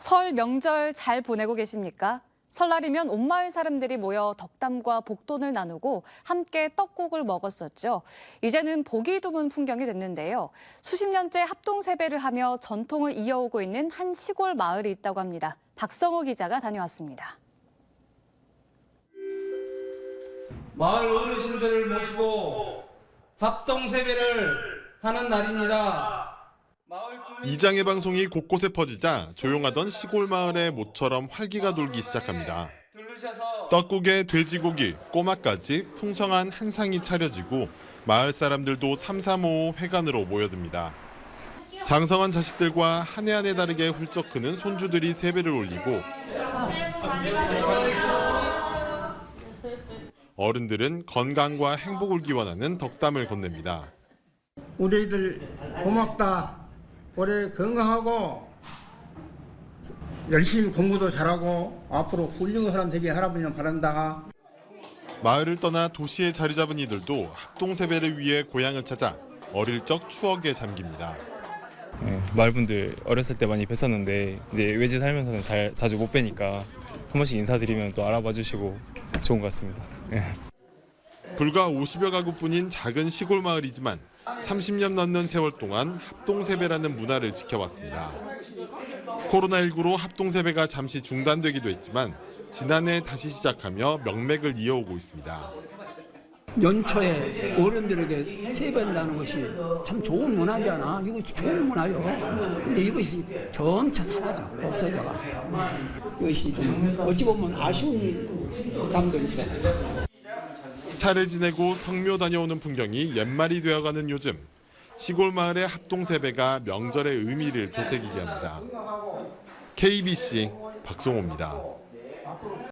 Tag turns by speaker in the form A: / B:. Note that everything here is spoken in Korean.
A: 설 명절 잘 보내고 계십니까? 설날이면 온 마을 사람들이 모여 덕담과 복돈을 나누고 함께 떡국을 먹었었죠. 이제는 보기 드문 풍경이 됐는데요. 수십 년째 합동 세배를 하며 전통을 이어오고 있는 한 시골 마을이 있다고 합니다. 박성호 기자가 다녀왔습니다.
B: 마을 어르신들을 모시고 합동 세배를 하는 날입니다.
C: 이장의 방송이 곳곳에 퍼지자 조용하던 시골 마을의 모처럼 활기가 돌기 시작합니다. 떡국에 돼지고기, 꼬막까지 풍성한 한상이 차려지고 마을 사람들도 삼삼오오 회관으로 모여듭니다. 장성한 자식들과 한 해 한 해 다르게 훌쩍 크는 손주들이 세배를 올리고 어른들은 건강과 행복을 기원하는 덕담을 건넵니다.
D: 우리 애들 고맙다. 올해 건강하고 열심히 공부도 잘하고 앞으로 훌륭한 사람 되게 할아버지는 바란다.
C: 마을을 떠나 도시에 자리 잡은 이들도 합동 세배를 위해 고향을 찾아 어릴 적 추억에 잠깁니다.
E: 네, 마을 분들 어렸을 때 많이 뵀었는데 이제 외지 살면서는 잘 자주 못 뵈니까 한 번씩 인사드리면 또 알아봐 주시고 좋은 것 같습니다. 네.
C: 불과 50여 가구뿐인 작은 시골 마을이지만 30년 넘는 세월 동안 합동 세배라는 문화를 지켜왔습니다. 코로나19로 합동 세배가 잠시 중단되기도 했지만 지난해 다시 시작하며 명맥을 이어오고 있습니다.
F: 연초에 어른들에게 세배한다는 것이 참 좋은 문화잖아. 이거 좋은 문화요. 근데 이것이 점차 사라져, 없어져가. 이것이 좀 어찌 보면 아쉬운 감도 있어.
C: 차를 지내고 성묘 다녀오는 풍경이 옛말이 되어가는 요즘 시골 마을의 합동 세배가 명절의 의미를 되새기게 합니다. KBC 박성호입니다.